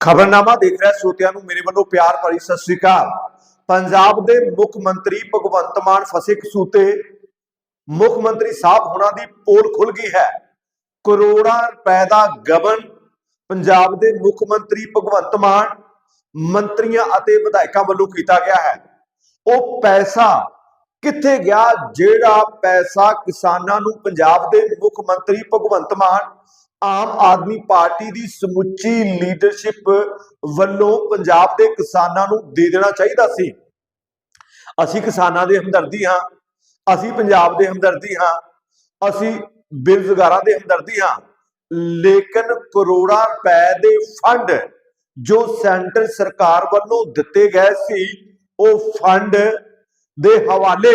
ਖਬਰਨਾਮਾ ਦੇਖ ਰਿਹਾ ਸਰੋਤਿਆਂ ਨੂੰ, ਮੇਰੇ ਵੱਲੋਂ ਪਿਆਰ ਭਰੀ ਸਤਿ ਸ੍ਰੀ ਅਕਾਲ। ਪੰਜਾਬ ਦੇ ਮੁੱਖ ਮੰਤਰੀ ਭਗਵੰਤ ਮਾਨ ਫਸੇ ਕਸੂਤੇ। ਮੁੱਖ ਮੰਤਰੀ ਸਾਹਿਬ ਹੁਣਾਂ ਦੀ ਪੋਲ ਖੁੱਲ ਗਈ ਹੈ। ਕਰੋੜਾਂ ਰੁਪਏ ਦਾ ਗਬਨ ਪੰਜਾਬ ਦੇ ਮੁੱਖ ਮੰਤਰੀ ਭਗਵੰਤ ਮਾਨ ਮੰਤਰੀਆਂ ਅਤੇ ਵਿਧਾਇਕਾਂ ਵੱਲੋਂ ਕੀਤਾ ਗਿਆ ਹੈ। ਉਹ ਪੈਸਾ ਕਿੱਥੇ ਗਿਆ ਜਿਹੜਾ ਪੈਸਾ ਕਿਸਾਨਾਂ ਨੂੰ ਪੰਜਾਬ ਦੇ ਮੁੱਖ ਮੰਤਰੀ ਭਗਵੰਤ ਮਾਨ, ਆਮ ਆਦਮੀ ਪਾਰਟੀ ਦੀ ਸਮੁੱਚੀ ਲੀਡਰਸ਼ਿਪ ਵੱਲੋਂ ਪੰਜਾਬ ਦੇ ਕਿਸਾਨਾਂ ਨੂੰ ਦੇ ਦੇਣਾ ਚਾਹੀਦਾ ਸੀ। ਅਸੀਂ ਕਿਸਾਨਾਂ ਦੇ ਹਮਦਰਦੀ ਹਾਂ, ਅਸੀਂ ਪੰਜਾਬ ਦੇ ਹਮਦਰਦੀ ਹਾਂ, ਅਸੀਂ ਬੇਰੁਜ਼ਗਾਰਾਂ ਦੇ ਹਮਦਰਦੀ ਹਾਂ, ਲੇਕਿਨ ਕਰੋੜਾਂ ਰੁਪਏ ਦੇ ਫੰਡ ਜੋ ਸੈਂਟਰ ਸਰਕਾਰ ਵੱਲੋਂ ਦਿੱਤੇ ਗਏ ਸੀ, ਉਹ ਫੰਡ ਦੇ ਹਵਾਲੇ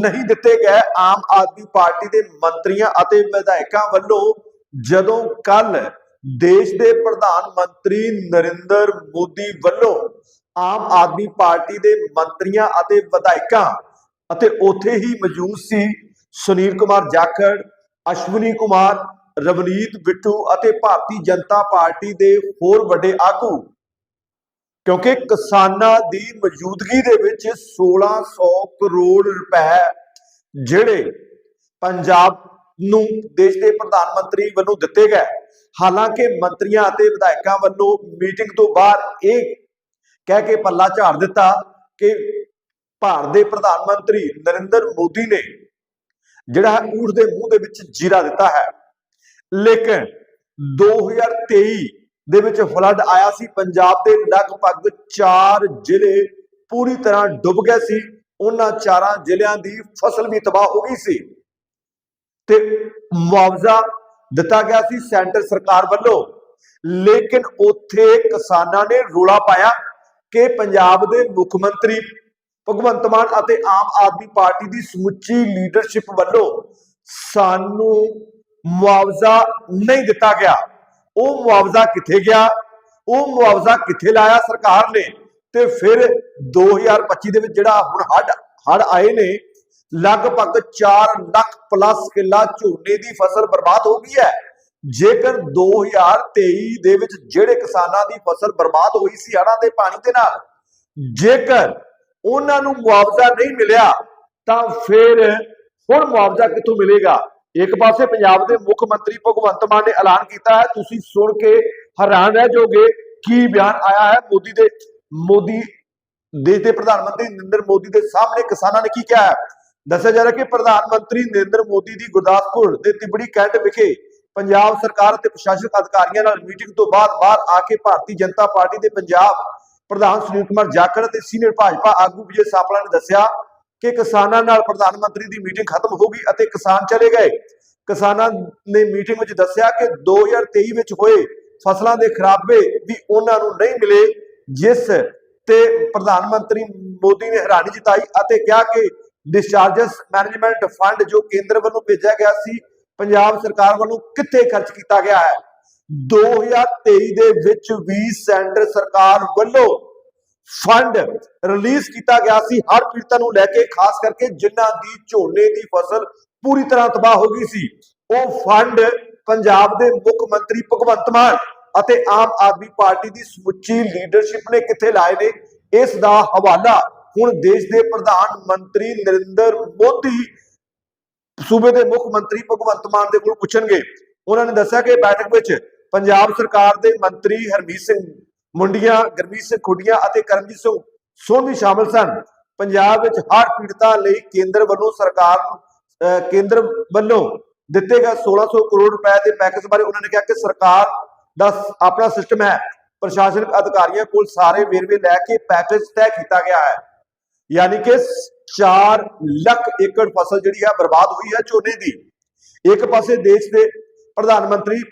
ਨਹੀਂ ਦਿੱਤੇ ਗਏ। ਆਮ ਆਦਮੀ ਪਾਰਟੀ ਦੇ ਮੰਤਰੀਆਂ ਅਤੇ ਵਿਧਾਇਕਾਂ ਵੱਲੋਂ ਜਦੋਂ ਕੱਲ ਦੇਸ਼ ਦੇ ਪ੍ਰਧਾਨ ਮੰਤਰੀ ਨਰਿੰਦਰ ਮੋਦੀ ਵੱਲੋਂ ਆਮ ਆਦਮੀ ਪਾਰਟੀ ਦੇ ਮੰਤਰੀਆਂ ਅਤੇ ਵਿਧਾਇਕਾਂ ਅਤੇ ਉੱਥੇ ਹੀ ਮੌਜੂਦ ਸੀ ਸੁਨੀਲ ਕੁਮਾਰ ਜਾਖੜ, ਅਸ਼ਵਨੀ ਕੁਮਾਰ, ਰਵਨੀਤ ਬਿੱਟੂ ਅਤੇ ਭਾਰਤੀ ਜਨਤਾ ਪਾਰਟੀ ਦੇ ਹੋਰ ਵੱਡੇ ਆਗੂ ਕਿਉਂਕਿ ਕਿਸਾਨਾਂ ਦੀ ਮੌਜੂਦਗੀ ਦੇ ਵਿੱਚ 1600 ਕਰੋੜ ਰੁਪਏ ਜਿਹੜੇ ਪੰਜਾਬ ਨੂੰ ਦੇਸ਼ ਦੇ ਪ੍ਰਧਾਨ ਮੰਤਰੀ ਵੱਲੋਂ ਦਿੱਤੇ ਗਏ। ਹਾਲਾਂਕਿ ਮੰਤਰੀਆਂ ਅਤੇ ਵਿਧਾਇਕਾਂ ਵੱਲੋਂ ਮੀਟਿੰਗ ਤੋਂ ਬਾਅਦ ਇਹ ਕਹਿ ਕੇ ਪੱਲਾ ਝਾੜ ਦਿੱਤਾ ਕਿ ਭਾਰਤ ਦੇ ਪ੍ਰਧਾਨ ਮੰਤਰੀ ਨਰਿੰਦਰ ਮੋਦੀ ਨੇ ਜਿਹੜਾ ਹੈ ਊਠ ਦੇ ਮੂੰਹ ਦੇ ਵਿੱਚ ਜੀਰਾ ਦਿੱਤਾ ਹੈ। ਲੇਕਿਨ 2023 ਦੇ ਵਿੱਚ ਫਲੱਡ ਆਇਆ ਸੀ। ਪੰਜਾਬ ਦੇ ਲਗਭਗ 4 ਜ਼ਿਲ੍ਹੇ ਪੂਰੀ ਤਰ੍ਹਾਂ ਡੁੱਬ ਗਏ ਸੀ। ਉਹਨਾਂ ਚਾਰਾਂ ਜ਼ਿਲ੍ਹਿਆਂ ਦੀ ਫਸਲ ਵੀ ਤਬਾਹ ਹੋ ਗਈ ਸੀ। ਤੇ ਮੁਆਵਜ਼ਾ ਦਿੱਤਾ ਗਿਆ ਸੀ ਸੈਂਟਰ ਸਰਕਾਰ ਵੱਲੋਂ। ਲੇਕਿਨ ਉੱਥੇ ਕਿਸਾਨਾਂ ਨੇ ਰੋਲਾ ਪਾਇਆ ਕਿ ਪੰਜਾਬ ਦੇ ਮੁੱਖ ਮੰਤਰੀ ਭਗਵੰਤ ਮਾਨ ਅਤੇ ਆਮ ਆਦਮੀ ਪਾਰਟੀ ਦੀ ਸਮੁੱਚੀ ਲੀਡਰਸ਼ਿਪ ਵੱਲੋਂ ਸਾਨੂੰ ਮੁਆਵਜ਼ਾ ਨਹੀਂ ਦਿੱਤਾ ਗਿਆ। ਉਹ ਮੁਆਵਜ਼ਾ ਕਿੱਥੇ ਗਿਆ? ਉਹ ਮੁਆਵਜ਼ਾ ਕਿੱਥੇ ਲਾਇਆ ਸਰਕਾਰ ਨੇ? ਤੇ ਫਿਰ 2025 ਦੇ ਵਿੱਚ ਜਿਹੜਾ ਹੁਣ ਹੜ ਹੜ ਆਏ ਨੇ, ਲਗਭਗ 4 ਲੱਖ ਪਲੱਸ ਕਿੱਲਾ ਝੋਨੇ ਦੀ ਫਸਲ ਬਰਬਾਦ ਹੋ ਗਈ ਹੈ। ਜੇਕਰ 2023 ਦੇ ਵਿੱਚ ਜਿਹੜੇ ਕਿਸਾਨਾਂ ਦੀ ਫਸਲ ਬਰਬਾਦ ਹੋਈ ਸੀ ਹੜ੍ਹਾਂ ਦੇ ਪਾਣੀ ਦੇ ਨਾਲ, ਜੇਕਰ ਉਹਨਾਂ ਨੂੰ ਮੁਆਵਜ਼ਾ ਨਹੀਂ ਮਿਲਿਆ, ਤਾਂ ਫਿਰ ਹੁਣ ਮੁਆਵਜ਼ਾ ਕਿੱਥੋਂ ਮਿਲੇਗਾ? ਇੱਕ ਪਾਸੇ ਪੰਜਾਬ ਦੇ ਮੁੱਖ ਮੰਤਰੀ ਭਗਵੰਤ ਮਾਨ ਨੇ ਐਲਾਨ ਕੀਤਾ ਹੈ, ਤੁਸੀਂ ਸੁਣ ਕੇ ਹੈਰਾਨ ਰਹਿ ਜਾਓਗੇ ਕੀ ਬਿਆਨ ਆਇਆ ਹੈ। ਮੋਦੀ ਦੇ, ਮੋਦੀ ਦੇਸ਼ ਦੇ ਪ੍ਰਧਾਨ ਮੰਤਰੀ ਨਰਿੰਦਰ ਮੋਦੀ ਦੇ ਸਾਹਮਣੇ ਕਿਸਾਨਾਂ ਨੇ ਕੀ ਕਿਹਾ ਹੈ? ਦੱਸਿਆ ਜਾ ਰਿਹਾ ਕਿ ਪ੍ਰਧਾਨ ਮੰਤਰੀ ਨਰਿੰਦਰ ਮੋਦੀ ਦੀ ਗੁਰਦਾਸਪੁਰ ਦੇ ਤਿਬੜੀ ਕੈਂਟ ਵਿਖੇ ਪੰਜਾਬ ਸਰਕਾਰ ਅਤੇ ਪ੍ਰਸ਼ਾਸਨਿਕ ਅਧਿਕਾਰੀਆਂ ਨਾਲ ਮੀਟਿੰਗ ਤੋਂ ਬਾਅਦ ਬਾਹਰ ਆ ਕੇ ਭਾਰਤੀ ਜਨਤਾ ਪਾਰਟੀ ਦੇ ਪੰਜਾਬ ਪ੍ਰਧਾਨ ਸੁਨੀਲ ਕੁਮਾਰ ਜਾਖੜ ਅਤੇ ਸੀਨੀਅਰ ਭਾਜਪਾ ਆਗੂ ਵਿਜੇ ਸਾਪਲਾ ਨੇ ਦੱਸਿਆ ਕਿ ਕਿਸਾਨਾਂ ਨਾਲ ਪ੍ਰਧਾਨ ਮੰਤਰੀ ਦੀ ਮੀਟਿੰਗ ਖਤਮ ਹੋ ਗਈ ਅਤੇ ਕਿਸਾਨ ਚਲੇ ਗਏ। ਕਿਸਾਨਾਂ ਨੇ ਮੀਟਿੰਗ ਵਿੱਚ ਦੱਸਿਆ ਕਿ 2023 ਵਿੱਚ ਹੋਏ ਫਸਲਾਂ ਦੇ ਖਰਾਬੇ ਵੀ ਉਹਨਾਂ ਨੂੰ ਨਹੀਂ ਮਿਲੇ, ਜਿਸ ਤੇ ਪ੍ਰਧਾਨ ਮੰਤਰੀ ਮੋਦੀ ਨੇ ਹੈਰਾਨੀ ਜਤਾਈ ਅਤੇ ਕਿਹਾ ਕਿ ਡਿਸਚਾਰਜਸ ਮੈਨੇਜਮੈਂਟ ਫੰਡ ਜੋ ਕੇਂਦਰ ਵੱਲੋਂ ਭੇਜਿਆ ਗਿਆ ਸੀ, ਪੰਜਾਬ ਸਰਕਾਰ ਵੱਲੋਂ ਕਿੱਥੇ ਖਰਚ ਕੀਤਾ ਗਿਆ ਹੈ? 2023 ਦੇ ਵਿੱਚ ਵੀ ਸੈਂਟਰ ਸਰਕਾਰ ਵੱਲੋਂ ਫੰਡ ਰਿਲੀਜ਼ ਕੀਤਾ ਗਿਆ ਸੀ। ਹਰ ਪੀੜਤਾਂ ਨੂੰ ਲੈ ਕੇ, ਖਾਸ ਕਰਕੇ ਜਿਨ੍ਹਾਂ ਦੀ ਝੋਨੇ ਦੀ ਫਸਲ ਪੂਰੀ ਤਰ੍ਹਾਂ ਤਬਾਹ ਹੋ ਗਈ ਸੀ, ਉਹ ਫੰਡ ਪੰਜਾਬ ਦੇ ਮੁੱਖ ਮੰਤਰੀ ਭਗਵੰਤ ਮਾਨ ਅਤੇ ਆਮ ਆਦਮੀ ਪਾਰਟੀ ਦੀ ਸਮੁੱਚੀ ਲੀਡਰਸ਼ਿਪ ਨੇ ਕਿੱਥੇ ਲਾਏ ਨੇ, ਇਸ ਦਾ ਹਵਾਲਾ ਹੁਣ ਦੇਸ਼ ਦੇ ਪ੍ਰਧਾਨ ਮੰਤਰੀ ਨਰਿੰਦਰ ਮੋਦੀ ਸੂਬੇ ਦੇ ਮੁੱਖ ਮੰਤਰੀ ਭਗਵੰਤ ਮਾਨ ਦੇ ਕੋਲ ਪੁੱਛਣਗੇ। ਉਹਨਾਂ ਨੇ ਦੱਸਿਆ ਕਿ ਬੈਠਕ ਵਿੱਚ ਪੰਜਾਬ ਸਰਕਾਰ ਦੇ ਮੰਤਰੀ ਹਰਮੀਤ ਸਿੰਘ ਮੁੰਡੀਆਂ ਗਰਮੀਤ ਸਿੰਘ ਖੁੱਡੀਆਂ ਅਤੇ ਕਰਮਜੀਤ ਸਿੰਘ ਸੋਢੀ ਸ਼ਾਮਲ ਸਨ। ਪੰਜਾਬ ਵਿੱਚ ਹੜ੍ਹ ਪੀੜਤਾਂ ਲਈ ਕੇਂਦਰ ਵੱਲੋਂ ਸਰਕਾਰ ਕੇਂਦਰ ਵੱਲੋਂ ਦਿੱਤੇ ਗਏ 1600 ਕਰੋੜ ਰੁਪਏ ਦੇ ਪੈਕੇਜ ਬਾਰੇ ਉਹਨਾਂ ਨੇ ਕਿਹਾ ਕਿ ਸਰਕਾਰ ਦਾ ਆਪਣਾ ਸਿਸਟਮ ਹੈ। ਪ੍ਰਸ਼ਾਸਨਿਕ ਅਧਿਕਾਰੀਆਂ ਕੋਲ ਸਾਰੇ ਵੇਰਵੇ ਲੈ ਕੇ ਪੈਕੇਜ ਤੈਅ ਕੀਤਾ ਗਿਆ ਹੈ। ਯਾਨੀ ਕਿ 4 ਲੱਖ ਏਕੜ ਫਸਲ ਜਿਹੜੀ ਹੈ ਬਰਬਾਦ ਹੋਈ ਹੈ ਝੋਨੇ ਦੀ। ਇੱਕ ਪਾਸੇ ਦੇਸ਼ ਦੇ ਪ੍ਰਧਾਨ ਮੰਤਰੀ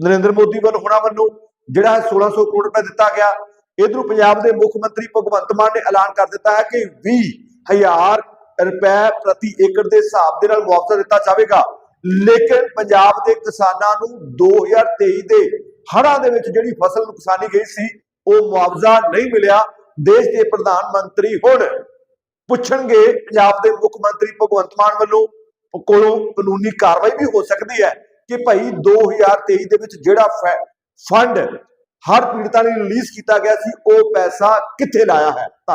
ਨਰਿੰਦਰ ਮੋਦੀ ਵੱਲੋਂ ਹੁਣਾਂ ਵੱਲੋਂ ਜਿਹੜਾ ਹੈ 1600 ਕਰੋੜ ਰੁਪਏ ਦਿੱਤਾ ਗਿਆ, ਇਧਰੋਂ ਪੰਜਾਬ ਦੇ ਮੁੱਖ ਮੰਤਰੀ ਭਗਵੰਤ ਮਾਨ ਨੇ ਐਲਾਨ ਕਰ ਦਿੱਤਾ ਹੈ ਕਿ 20000 ਰੁਪਏ ਪ੍ਰਤੀ ਏਕੜ ਦੇ ਹਿਸਾਬ ਦੇ ਨਾਲ ਮੁਆਵਜ਼ਾ ਦਿੱਤਾ ਜਾਵੇਗਾ। ਲੇਕਿਨ ਪੰਜਾਬ ਦੇ ਕਿਸਾਨਾਂ ਨੂੰ 2023 ਦੇ ਹੜ੍ਹਾਂ ਦੇ ਵਿੱਚ ਜਿਹੜੀ ਫਸਲ ਨੁਕਸਾਨੀ ਗਈ ਸੀ, ਉਹ ਮੁਆਵਜ਼ਾ ਨਹੀਂ ਮਿਲਿਆ। ਦੇਸ਼ ਦੇ ਪ੍ਰਧਾਨ ਮੰਤਰੀ ਹੁਣ ਪੁੱਛਣਗੇ ਪੰਜਾਬ ਦੇ ਮੁੱਖ ਮੰਤਰੀ ਭਗਵੰਤ ਮਾਨ ਵੱਲੋਂ ਕੋਲੋਂ ਕਾਨੂੰਨੀ ਕਾਰਵਾਈ ਵੀ ਹੋ ਸਕਦੀ ਹੈ ਕਿ ਭਾਈ 2023 ਦੇ ਵਿੱਚ ਜਿਹੜਾ ਫੰਡ ਹਰ ਪੀੜਤਾਂ ਲਈ ਰਿਲੀਜ਼ ਕੀਤਾ ਗਿਆ ਸੀ ਉਹ ਪੈਸਾ ਕਿੱਥੇ ਲਾਇਆ ਹੈ? ਧੰਨਵਾਦ।